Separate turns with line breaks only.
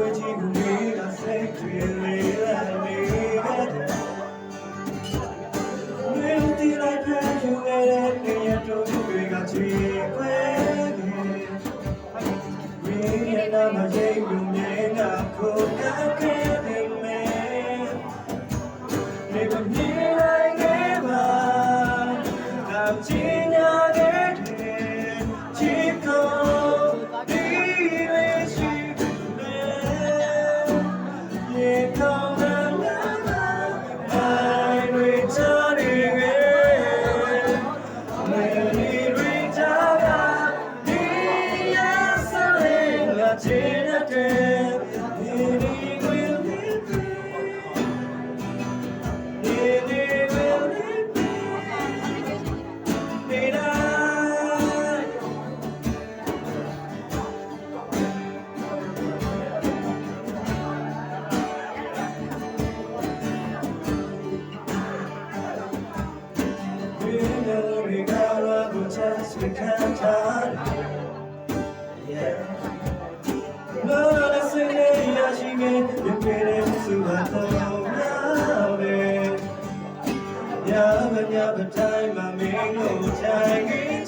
would you. really I to I to count on Yeah Lord, I say that you should get You made it to my home now, babe Yeah, but yeah, but time I make no time in